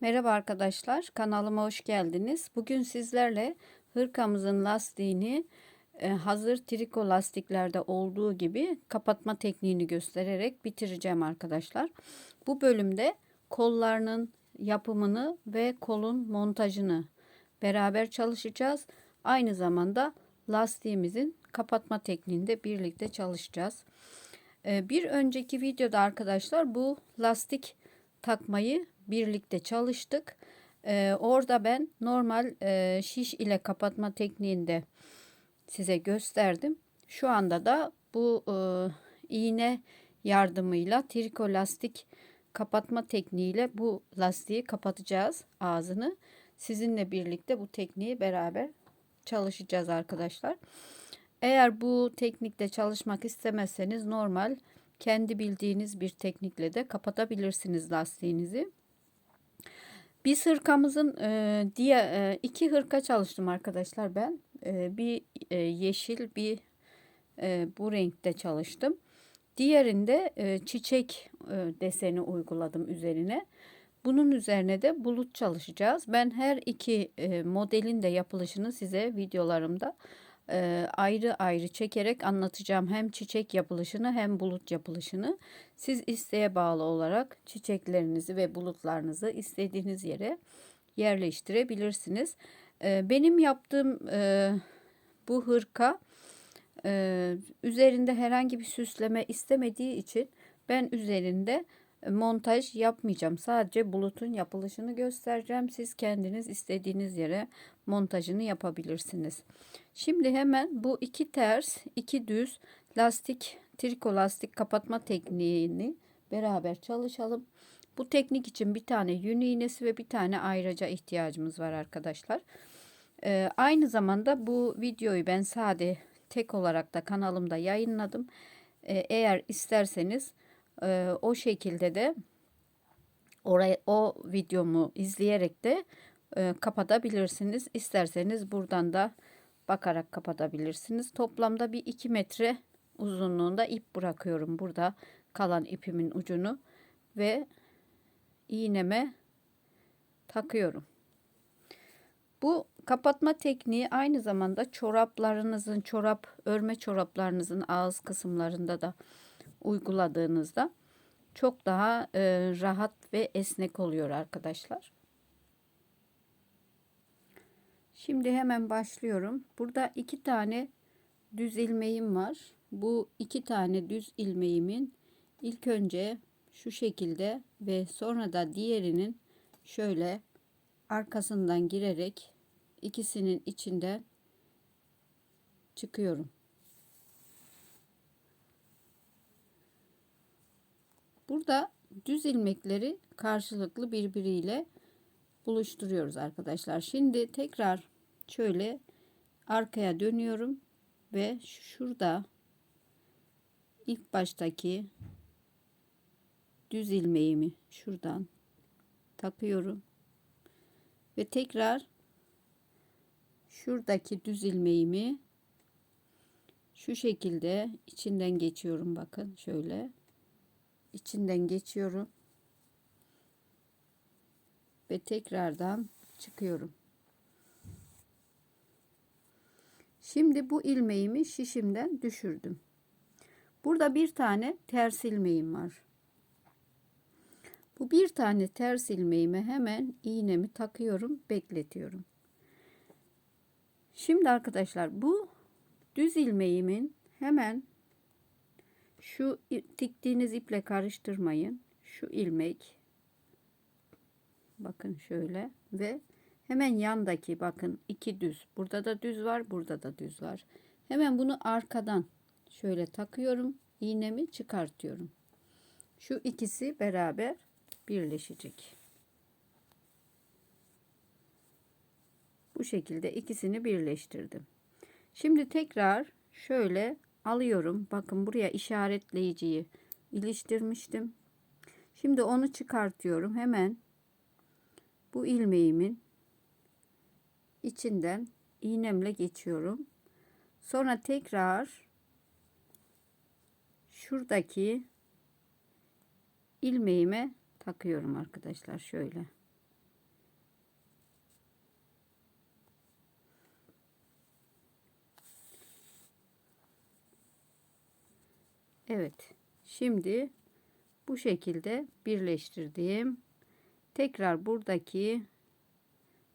Merhaba arkadaşlar, kanalıma hoş geldiniz. Bugün sizlerle hırkamızın lastiğini e, hazır triko lastiklerde olduğu gibi kapatma tekniğini göstererek bitireceğim arkadaşlar. Bu bölümde kollarının yapımını ve kolun montajını beraber çalışacağız. Aynı zamanda lastiğimizin kapatma tekniğini de birlikte çalışacağız. E, bir önceki videoda arkadaşlar bu lastik takmayı birlikte çalıştık. Ee, orada ben normal e, şiş ile kapatma tekniğinde size gösterdim. Şu anda da bu e, iğne yardımıyla triko lastik kapatma tekniğiyle bu lastiği kapatacağız ağzını. Sizinle birlikte bu tekniği beraber çalışacağız arkadaşlar. Eğer bu teknikte çalışmak istemezseniz normal kendi bildiğiniz bir teknikle de kapatabilirsiniz lastiğinizi. Biz hırkamızın e, diye e, iki hırka çalıştım arkadaşlar ben. E, bir e, yeşil bir e, bu renkte çalıştım. Diğerinde e, çiçek e, deseni uyguladım üzerine. Bunun üzerine de bulut çalışacağız. Ben her iki e, modelin de yapılışını size videolarımda e, ayrı ayrı çekerek anlatacağım. Hem çiçek yapılışını hem bulut yapılışını. Siz isteğe bağlı olarak çiçeklerinizi ve bulutlarınızı istediğiniz yere yerleştirebilirsiniz. E, benim yaptığım e, bu hırka e, üzerinde herhangi bir süsleme istemediği için ben üzerinde montaj yapmayacağım. Sadece bulutun yapılışını göstereceğim. Siz kendiniz istediğiniz yere montajını yapabilirsiniz. Şimdi hemen bu iki ters, iki düz lastik, triko lastik kapatma tekniğini beraber çalışalım. Bu teknik için bir tane yün iğnesi ve bir tane ayraca ihtiyacımız var arkadaşlar. Ee, aynı zamanda bu videoyu ben sade tek olarak da kanalımda yayınladım. Ee, eğer isterseniz e, o şekilde de oraya o videomu izleyerek de e, kapatabilirsiniz. İsterseniz buradan da bakarak kapatabilirsiniz. Toplamda bir 2 metre uzunluğunda ip bırakıyorum burada kalan ipimin ucunu ve iğneme takıyorum. Bu kapatma tekniği aynı zamanda çoraplarınızın, çorap örme çoraplarınızın ağız kısımlarında da uyguladığınızda çok daha e, rahat ve esnek oluyor arkadaşlar. Şimdi hemen başlıyorum. Burada iki tane düz ilmeğim var. Bu iki tane düz ilmeğimin ilk önce şu şekilde ve sonra da diğerinin şöyle arkasından girerek ikisinin içinden çıkıyorum. Burada düz ilmekleri karşılıklı birbiriyle buluşturuyoruz arkadaşlar. Şimdi tekrar şöyle arkaya dönüyorum ve şurada ilk baştaki düz ilmeğimi şuradan takıyorum ve tekrar şuradaki düz ilmeğimi şu şekilde içinden geçiyorum bakın şöyle içinden geçiyorum ve tekrardan çıkıyorum. Şimdi bu ilmeğimi şişimden düşürdüm. Burada bir tane ters ilmeğim var. Bu bir tane ters ilmeğime hemen iğnemi takıyorum, bekletiyorum. Şimdi arkadaşlar bu düz ilmeğimin hemen şu diktiğiniz iple karıştırmayın. Şu ilmek bakın şöyle ve hemen yandaki bakın iki düz. Burada da düz var, burada da düz var. Hemen bunu arkadan şöyle takıyorum. iğnemi çıkartıyorum. Şu ikisi beraber birleşecek. Bu şekilde ikisini birleştirdim. Şimdi tekrar şöyle alıyorum. Bakın buraya işaretleyiciyi iliştirmiştim. Şimdi onu çıkartıyorum. Hemen bu ilmeğimin içinden iğnemle geçiyorum. Sonra tekrar şuradaki ilmeğime takıyorum arkadaşlar şöyle. Evet. Şimdi bu şekilde birleştirdim. Tekrar buradaki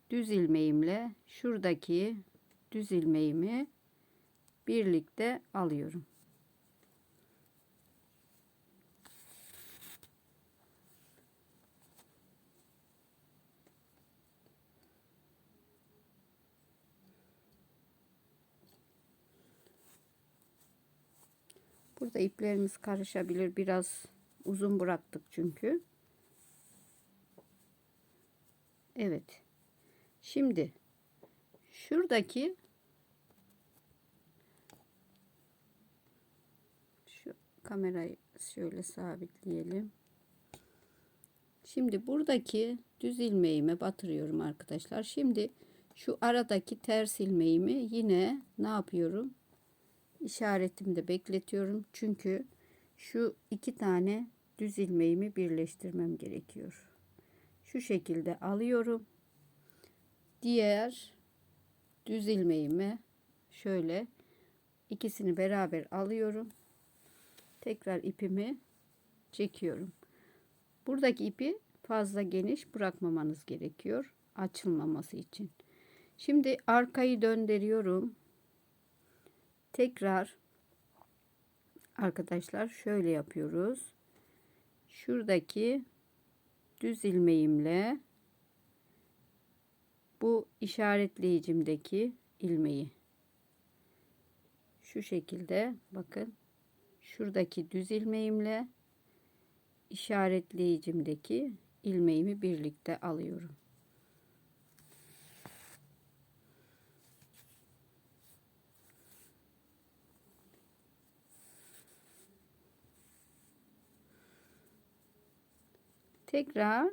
düz ilmeğimle şuradaki düz ilmeğimi birlikte alıyorum. Burada iplerimiz karışabilir. Biraz uzun bıraktık çünkü. Evet. Şimdi şuradaki şu kamerayı şöyle sabitleyelim. Şimdi buradaki düz ilmeğime batırıyorum arkadaşlar. Şimdi şu aradaki ters ilmeğimi yine ne yapıyorum? İşaretimde bekletiyorum. Çünkü şu iki tane düz ilmeğimi birleştirmem gerekiyor. Şu şekilde alıyorum. Diğer düz ilmeğimi şöyle ikisini beraber alıyorum. Tekrar ipimi çekiyorum. Buradaki ipi fazla geniş bırakmamanız gerekiyor açılmaması için. Şimdi arkayı döndürüyorum tekrar arkadaşlar şöyle yapıyoruz. Şuradaki düz ilmeğimle bu işaretleyicimdeki ilmeği şu şekilde bakın şuradaki düz ilmeğimle işaretleyicimdeki ilmeğimi birlikte alıyorum. Tekrar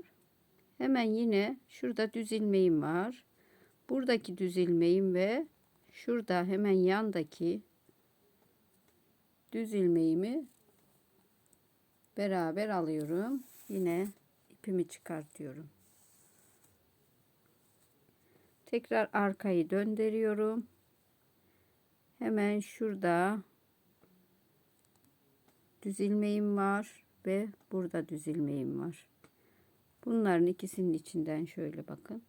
hemen yine şurada düz ilmeğim var. Buradaki düz ilmeğim ve şurada hemen yandaki düz ilmeğimi beraber alıyorum. Yine ipimi çıkartıyorum. Tekrar arkayı döndürüyorum. Hemen şurada düz ilmeğim var ve burada düz ilmeğim var. Bunların ikisinin içinden şöyle bakın.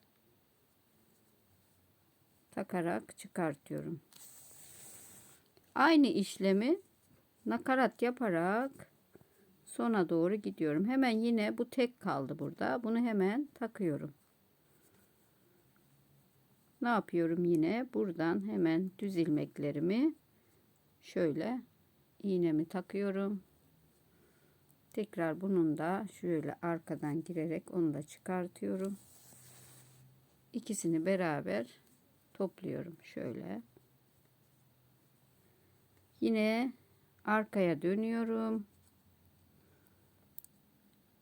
Takarak çıkartıyorum. Aynı işlemi nakarat yaparak sona doğru gidiyorum. Hemen yine bu tek kaldı burada. Bunu hemen takıyorum. Ne yapıyorum yine? Buradan hemen düz ilmeklerimi şöyle iğnemi takıyorum. Tekrar bunun da şöyle arkadan girerek onu da çıkartıyorum. İkisini beraber topluyorum şöyle. Yine arkaya dönüyorum.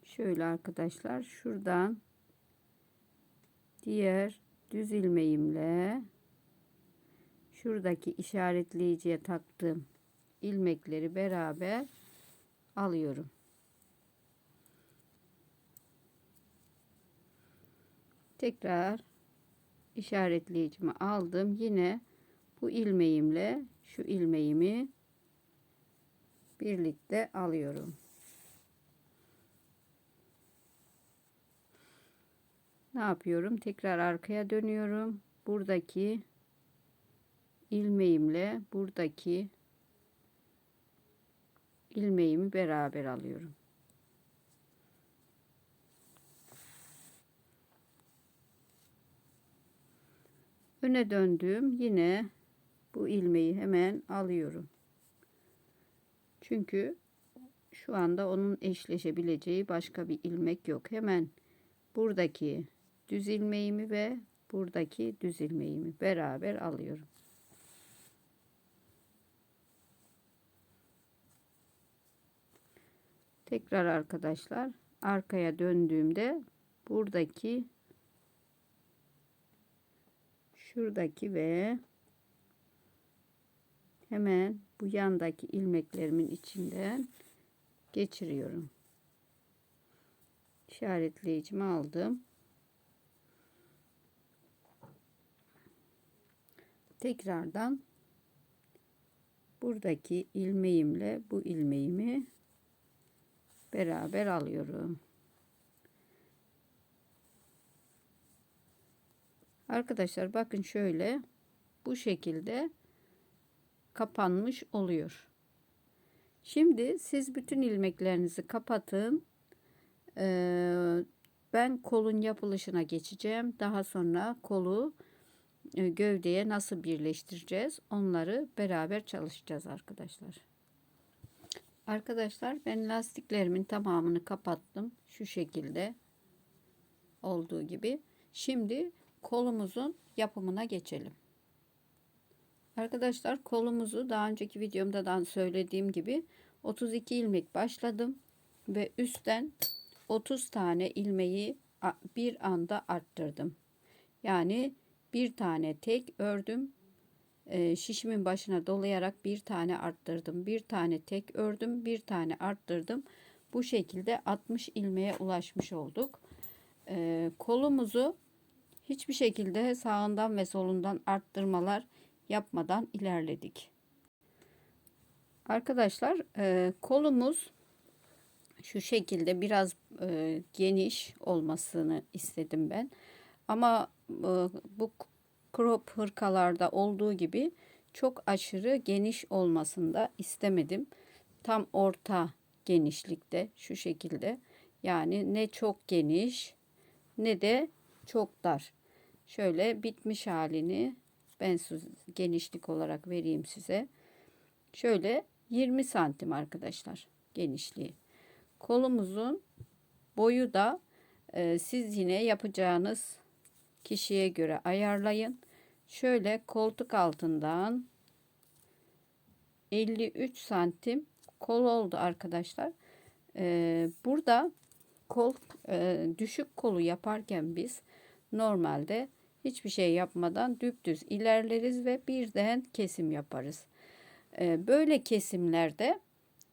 Şöyle arkadaşlar şuradan diğer düz ilmeğimle şuradaki işaretleyiciye taktığım ilmekleri beraber alıyorum. Tekrar işaretleyicimi aldım. Yine bu ilmeğimle şu ilmeğimi birlikte alıyorum. Ne yapıyorum? Tekrar arkaya dönüyorum. Buradaki ilmeğimle buradaki ilmeğimi beraber alıyorum. Öne döndüğüm yine bu ilmeği hemen alıyorum. Çünkü şu anda onun eşleşebileceği başka bir ilmek yok. Hemen buradaki düz ilmeğimi ve buradaki düz ilmeğimi beraber alıyorum. Tekrar arkadaşlar arkaya döndüğümde buradaki şuradaki ve hemen bu yandaki ilmeklerimin içinden geçiriyorum. İşaretleyicimi aldım. Tekrardan buradaki ilmeğimle bu ilmeğimi beraber alıyorum. Arkadaşlar bakın şöyle bu şekilde kapanmış oluyor. Şimdi siz bütün ilmeklerinizi kapatın. Ee, ben kolun yapılışına geçeceğim. Daha sonra kolu e, gövdeye nasıl birleştireceğiz onları beraber çalışacağız arkadaşlar. Arkadaşlar ben lastiklerimin tamamını kapattım. Şu şekilde olduğu gibi. Şimdi kolumuzun yapımına geçelim. Arkadaşlar kolumuzu daha önceki videomda da söylediğim gibi 32 ilmek başladım ve üstten 30 tane ilmeği bir anda arttırdım. Yani bir tane tek ördüm. E, şişimin başına dolayarak bir tane arttırdım. Bir tane tek ördüm. Bir tane arttırdım. Bu şekilde 60 ilmeğe ulaşmış olduk. E, kolumuzu hiçbir şekilde sağından ve solundan arttırmalar yapmadan ilerledik. Arkadaşlar e, kolumuz şu şekilde biraz e, geniş olmasını istedim ben. Ama e, bu crop hırkalarda olduğu gibi çok aşırı geniş olmasını da istemedim. Tam orta genişlikte şu şekilde. Yani ne çok geniş ne de çok dar. Şöyle bitmiş halini ben genişlik olarak vereyim size. Şöyle 20 santim arkadaşlar genişliği. Kolumuzun boyu da e, siz yine yapacağınız kişiye göre ayarlayın. Şöyle koltuk altından 53 santim kol oldu arkadaşlar. Ee, burada kol e, düşük kolu yaparken biz normalde hiçbir şey yapmadan düptüz ilerleriz ve birden kesim yaparız. Ee, böyle kesimlerde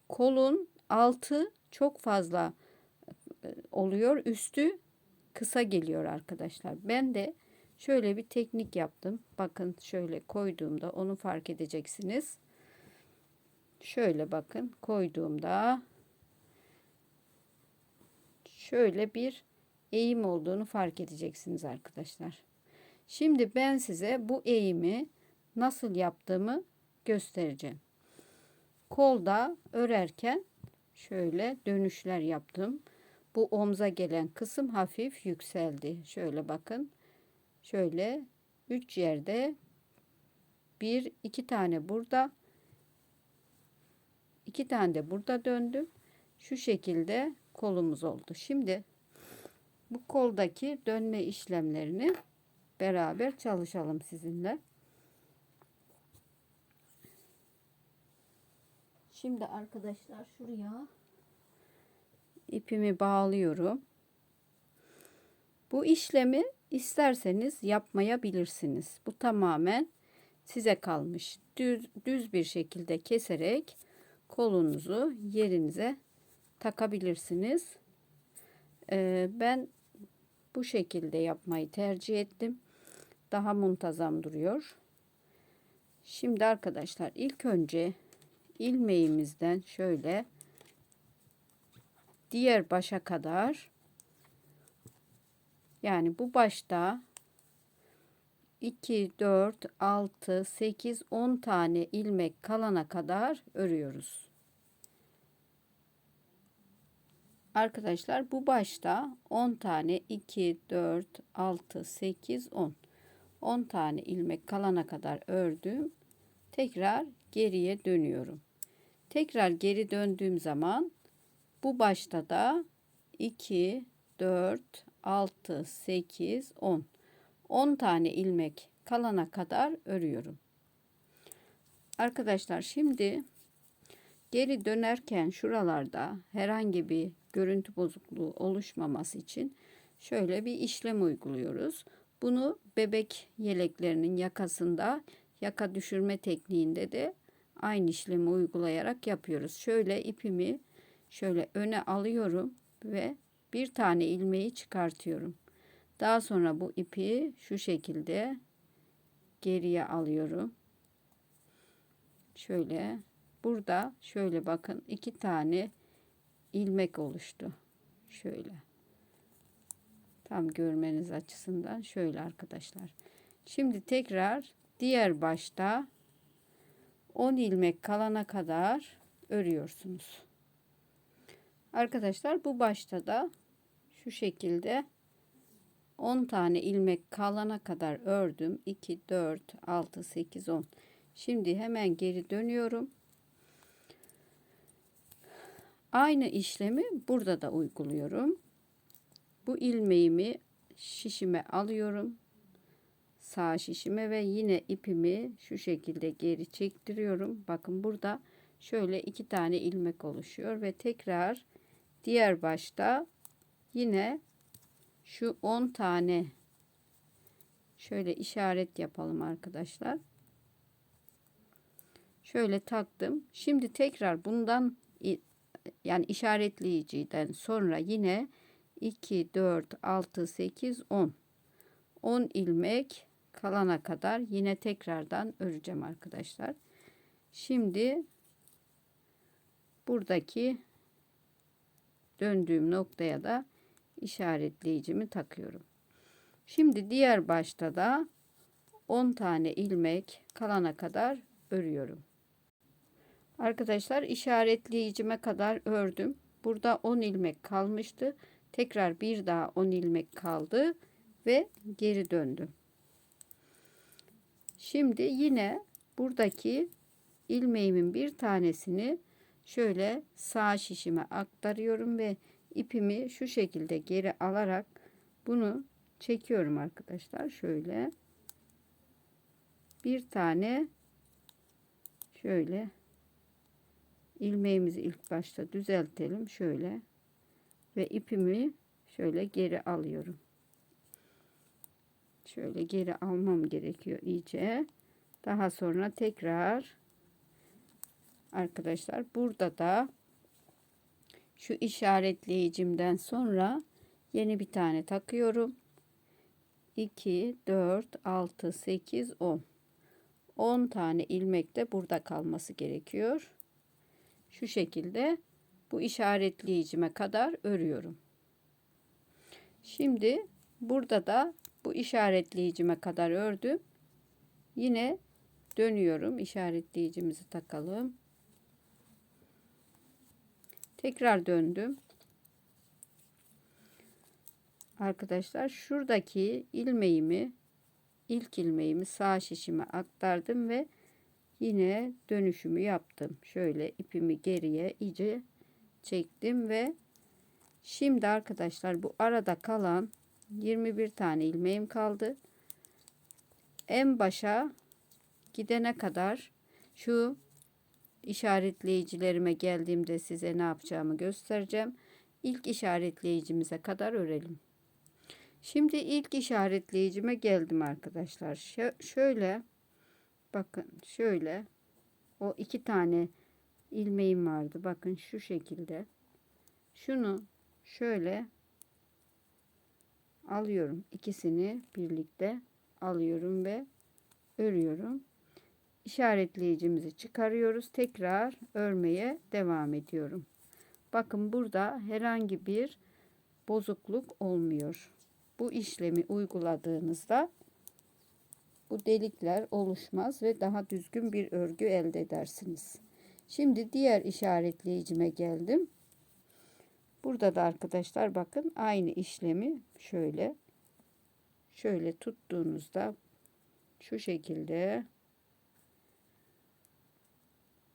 kolun altı çok fazla e, oluyor, üstü kısa geliyor arkadaşlar. Ben de şöyle bir teknik yaptım. Bakın şöyle koyduğumda onu fark edeceksiniz. Şöyle bakın koyduğumda şöyle bir eğim olduğunu fark edeceksiniz arkadaşlar. Şimdi ben size bu eğimi nasıl yaptığımı göstereceğim. Kolda örerken şöyle dönüşler yaptım. Bu omza gelen kısım hafif yükseldi. Şöyle bakın. Şöyle 3 yerde bir iki tane burada iki tane de burada döndüm. Şu şekilde kolumuz oldu. Şimdi bu koldaki dönme işlemlerini beraber çalışalım sizinle. Şimdi arkadaşlar şuraya ipimi bağlıyorum. Bu işlemi isterseniz yapmayabilirsiniz. Bu tamamen size kalmış. Düz, düz bir şekilde keserek kolunuzu yerinize takabilirsiniz. Ee, ben bu şekilde yapmayı tercih ettim. Daha muntazam duruyor. Şimdi arkadaşlar ilk önce ilmeğimizden şöyle diğer başa kadar yani bu başta 2 4 6 8 10 tane ilmek kalana kadar örüyoruz. Arkadaşlar bu başta 10 tane 2 4 6 8 10 10 tane ilmek kalana kadar ördüm. Tekrar geriye dönüyorum. Tekrar geri döndüğüm zaman bu başta da 2, 4, 6, 8, 10. 10 tane ilmek kalana kadar örüyorum. Arkadaşlar şimdi geri dönerken şuralarda herhangi bir görüntü bozukluğu oluşmaması için şöyle bir işlem uyguluyoruz. Bunu bebek yeleklerinin yakasında yaka düşürme tekniğinde de aynı işlemi uygulayarak yapıyoruz. Şöyle ipimi şöyle öne alıyorum ve bir tane ilmeği çıkartıyorum. Daha sonra bu ipi şu şekilde geriye alıyorum. şöyle burada şöyle bakın iki tane ilmek oluştu. Şöyle. Tam görmeniz açısından şöyle arkadaşlar. Şimdi tekrar diğer başta 10 ilmek kalana kadar örüyorsunuz. Arkadaşlar bu başta da şu şekilde 10 tane ilmek kalana kadar ördüm. 2, 4, 6, 8, 10. Şimdi hemen geri dönüyorum. Aynı işlemi burada da uyguluyorum. Bu ilmeğimi şişime alıyorum. Sağ şişime ve yine ipimi şu şekilde geri çektiriyorum. Bakın burada şöyle iki tane ilmek oluşuyor ve tekrar diğer başta yine şu 10 tane şöyle işaret yapalım arkadaşlar. Şöyle taktım. Şimdi tekrar bundan yani işaretleyiciden sonra yine 2 4 6 8 10 10 ilmek kalana kadar yine tekrardan öreceğim arkadaşlar. Şimdi buradaki döndüğüm noktaya da işaretleyicimi takıyorum. Şimdi diğer başta da 10 tane ilmek kalana kadar örüyorum. Arkadaşlar işaretleyicime kadar ördüm. Burada 10 ilmek kalmıştı. Tekrar bir daha 10 ilmek kaldı ve geri döndüm. Şimdi yine buradaki ilmeğimin bir tanesini şöyle sağ şişime aktarıyorum ve ipimi şu şekilde geri alarak bunu çekiyorum arkadaşlar. Şöyle bir tane şöyle ilmeğimizi ilk başta düzeltelim şöyle ve ipimi şöyle geri alıyorum. Şöyle geri almam gerekiyor iyice. Daha sonra tekrar arkadaşlar burada da şu işaretleyicimden sonra yeni bir tane takıyorum. 2 4 6 8 10 10 tane ilmek de burada kalması gerekiyor. Şu şekilde bu işaretleyicime kadar örüyorum. Şimdi burada da bu işaretleyicime kadar ördüm. Yine dönüyorum. işaretleyicimizi takalım. Tekrar döndüm. Arkadaşlar şuradaki ilmeğimi ilk ilmeğimi sağ şişime aktardım ve yine dönüşümü yaptım. Şöyle ipimi geriye iyice çektim ve şimdi arkadaşlar bu arada kalan 21 tane ilmeğim kaldı. En başa gidene kadar şu işaretleyicilerime geldiğimde size ne yapacağımı göstereceğim. İlk işaretleyicimize kadar örelim. Şimdi ilk işaretleyicime geldim arkadaşlar. Ş şöyle bakın şöyle o iki tane ilmeğim vardı. Bakın şu şekilde. Şunu şöyle alıyorum. ikisini birlikte alıyorum ve örüyorum. İşaretleyicimizi çıkarıyoruz. Tekrar örmeye devam ediyorum. Bakın burada herhangi bir bozukluk olmuyor. Bu işlemi uyguladığınızda bu delikler oluşmaz ve daha düzgün bir örgü elde edersiniz. Şimdi diğer işaretleyicime geldim. Burada da arkadaşlar bakın aynı işlemi şöyle şöyle tuttuğunuzda şu şekilde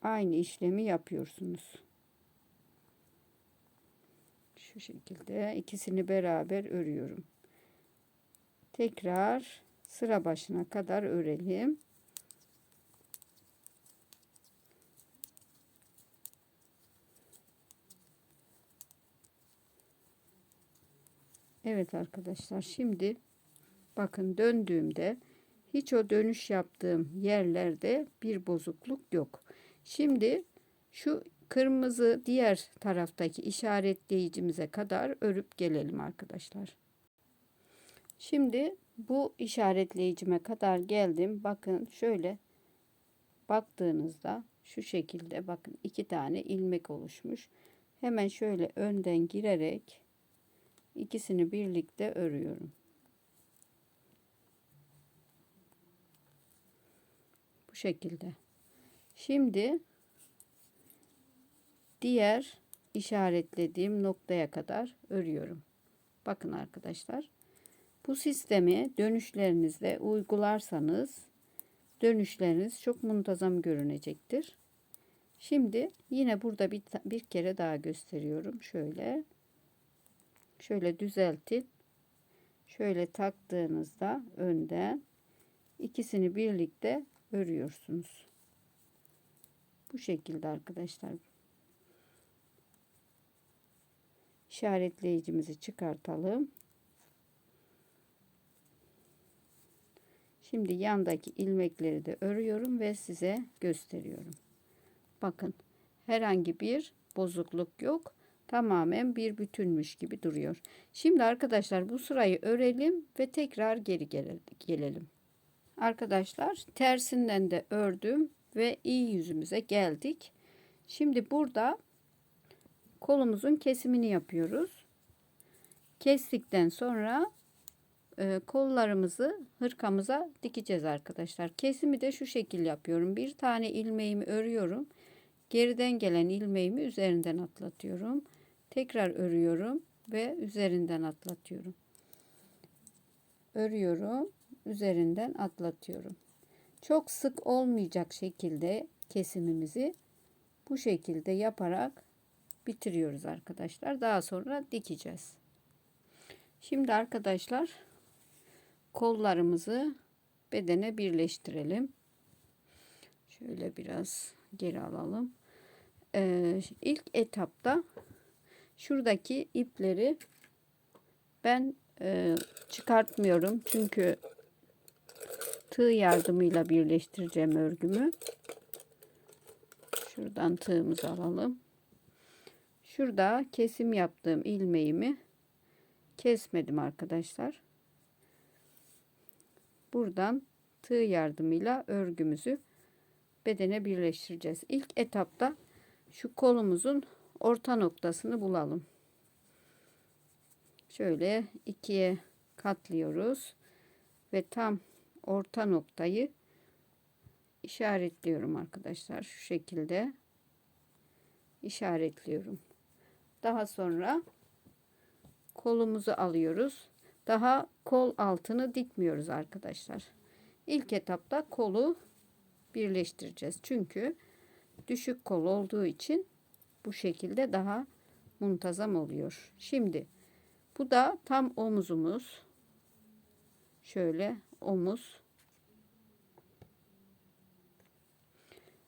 aynı işlemi yapıyorsunuz. Şu şekilde ikisini beraber örüyorum. Tekrar sıra başına kadar örelim. Evet arkadaşlar şimdi bakın döndüğümde hiç o dönüş yaptığım yerlerde bir bozukluk yok. Şimdi şu kırmızı diğer taraftaki işaretleyicimize kadar örüp gelelim arkadaşlar. Şimdi bu işaretleyicime kadar geldim. Bakın şöyle baktığınızda şu şekilde bakın iki tane ilmek oluşmuş. Hemen şöyle önden girerek ikisini birlikte örüyorum. Bu şekilde. Şimdi diğer işaretlediğim noktaya kadar örüyorum. Bakın arkadaşlar. Bu sistemi dönüşlerinizde uygularsanız dönüşleriniz çok muntazam görünecektir. Şimdi yine burada bir, bir kere daha gösteriyorum. Şöyle şöyle düzeltin. Şöyle taktığınızda önden ikisini birlikte örüyorsunuz. Bu şekilde arkadaşlar. İşaretleyicimizi çıkartalım. Şimdi yandaki ilmekleri de örüyorum ve size gösteriyorum. Bakın herhangi bir bozukluk yok. Tamamen bir bütünmüş gibi duruyor. Şimdi arkadaşlar bu sırayı örelim ve tekrar geri gelelim. Arkadaşlar tersinden de ördüm ve iyi yüzümüze geldik. Şimdi burada kolumuzun kesimini yapıyoruz. Kestikten sonra e, kollarımızı hırkamıza dikeceğiz arkadaşlar. Kesimi de şu şekil yapıyorum. Bir tane ilmeğimi örüyorum. Geriden gelen ilmeğimi üzerinden atlatıyorum. Tekrar örüyorum ve üzerinden atlatıyorum. Örüyorum, üzerinden atlatıyorum. Çok sık olmayacak şekilde kesimimizi bu şekilde yaparak bitiriyoruz arkadaşlar. Daha sonra dikeceğiz. Şimdi arkadaşlar kollarımızı bedene birleştirelim. Şöyle biraz geri alalım. Ee, ilk etapta şuradaki ipleri ben e, çıkartmıyorum. Çünkü tığ yardımıyla birleştireceğim örgümü. Şuradan tığımızı alalım. Şurada kesim yaptığım ilmeğimi kesmedim arkadaşlar. Buradan tığ yardımıyla örgümüzü bedene birleştireceğiz. İlk etapta şu kolumuzun orta noktasını bulalım. Şöyle ikiye katlıyoruz ve tam orta noktayı işaretliyorum arkadaşlar. Şu şekilde işaretliyorum. Daha sonra kolumuzu alıyoruz. Daha kol altını dikmiyoruz arkadaşlar. İlk etapta kolu birleştireceğiz. Çünkü düşük kol olduğu için bu şekilde daha muntazam oluyor. Şimdi bu da tam omuzumuz. Şöyle omuz.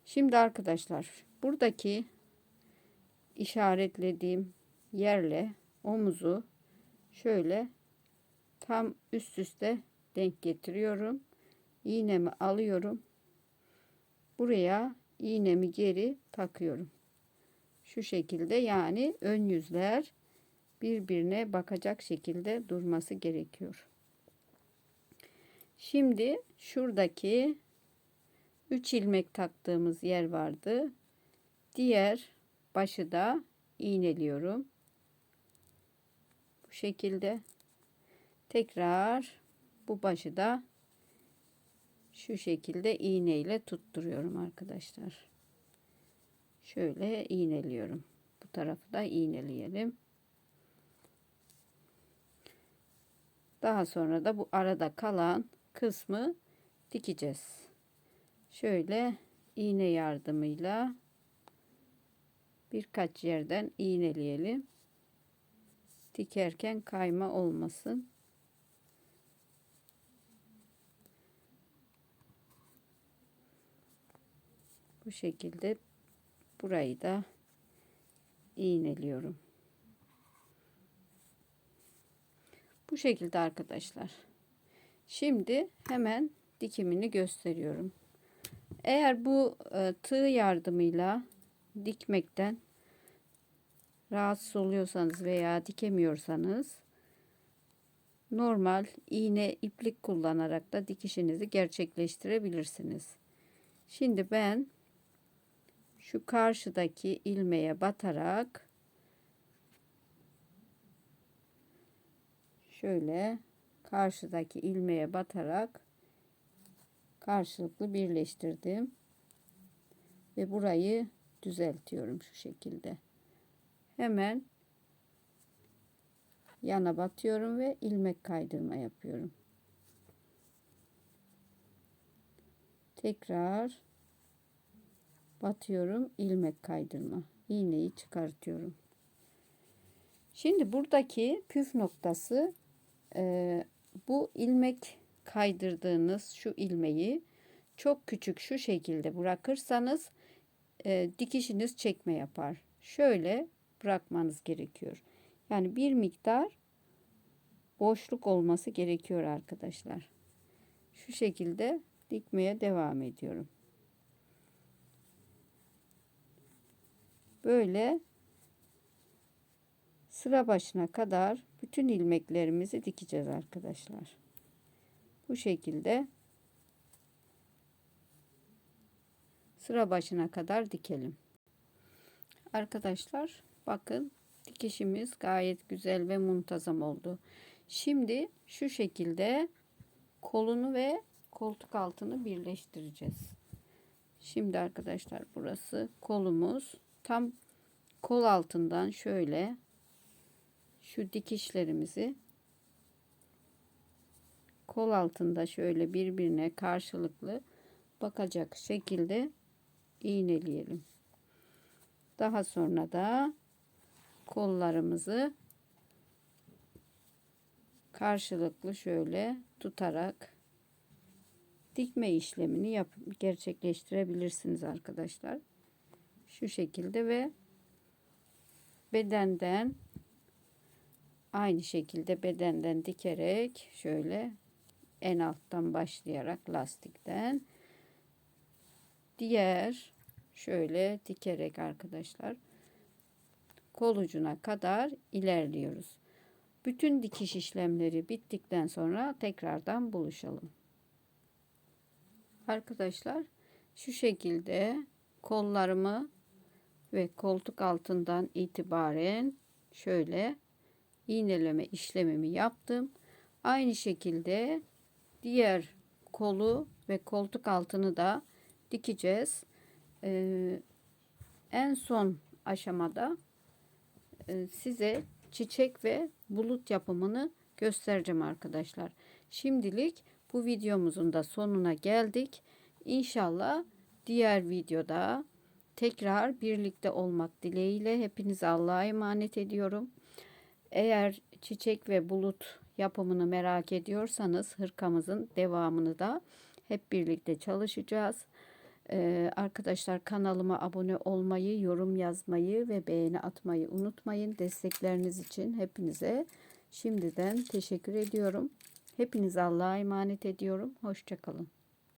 Şimdi arkadaşlar buradaki işaretlediğim yerle omuzu şöyle tam üst üste denk getiriyorum. İğnemi alıyorum. Buraya iğnemi geri takıyorum. Şu şekilde yani ön yüzler birbirine bakacak şekilde durması gerekiyor. Şimdi şuradaki 3 ilmek taktığımız yer vardı. Diğer başı da iğneliyorum. Bu şekilde tekrar bu başı da şu şekilde iğne ile tutturuyorum arkadaşlar. Şöyle iğneliyorum. Bu tarafı da iğneleyelim. Daha sonra da bu arada kalan kısmı dikeceğiz. Şöyle iğne yardımıyla birkaç yerden iğneleyelim. Dikerken kayma olmasın. Bu şekilde burayı da iğneliyorum. Bu şekilde arkadaşlar. Şimdi hemen dikimini gösteriyorum. Eğer bu e, tığ yardımıyla dikmekten rahatsız oluyorsanız veya dikemiyorsanız normal iğne iplik kullanarak da dikişinizi gerçekleştirebilirsiniz. Şimdi ben şu karşıdaki ilmeğe batarak şöyle karşıdaki ilmeğe batarak karşılıklı birleştirdim. Ve burayı düzeltiyorum şu şekilde. Hemen yana batıyorum ve ilmek kaydırma yapıyorum. Tekrar batıyorum ilmek kaydırma. İğneyi çıkartıyorum. Şimdi buradaki püf noktası e, bu ilmek kaydırdığınız şu ilmeği çok küçük şu şekilde bırakırsanız e, dikişiniz çekme yapar. Şöyle bırakmanız gerekiyor. Yani bir miktar boşluk olması gerekiyor arkadaşlar. Şu şekilde dikmeye devam ediyorum böyle sıra başına kadar bütün ilmeklerimizi dikeceğiz arkadaşlar. Bu şekilde sıra başına kadar dikelim. Arkadaşlar bakın dikişimiz gayet güzel ve muntazam oldu. Şimdi şu şekilde kolunu ve koltuk altını birleştireceğiz. Şimdi arkadaşlar burası kolumuz. Tam kol altından şöyle şu dikişlerimizi kol altında şöyle birbirine karşılıklı bakacak şekilde iğneleyelim. Daha sonra da kollarımızı karşılıklı şöyle tutarak dikme işlemini yap gerçekleştirebilirsiniz arkadaşlar. Şu şekilde ve bedenden aynı şekilde bedenden dikerek şöyle en alttan başlayarak lastikten diğer şöyle dikerek arkadaşlar kol ucuna kadar ilerliyoruz. Bütün dikiş işlemleri bittikten sonra tekrardan buluşalım. Arkadaşlar şu şekilde kollarımı ve koltuk altından itibaren şöyle iğneleme işlemimi yaptım. Aynı şekilde diğer kolu ve koltuk altını da dikeceğiz. Ee, en son aşamada e, size çiçek ve bulut yapımını göstereceğim arkadaşlar. Şimdilik bu videomuzun da sonuna geldik. İnşallah diğer videoda tekrar birlikte olmak dileğiyle hepinize Allah'a emanet ediyorum. Eğer çiçek ve bulut yapımını merak ediyorsanız hırkamızın devamını da hep birlikte çalışacağız. Ee, arkadaşlar kanalıma abone olmayı, yorum yazmayı ve beğeni atmayı unutmayın. Destekleriniz için hepinize şimdiden teşekkür ediyorum. Hepinize Allah'a emanet ediyorum. Hoşçakalın.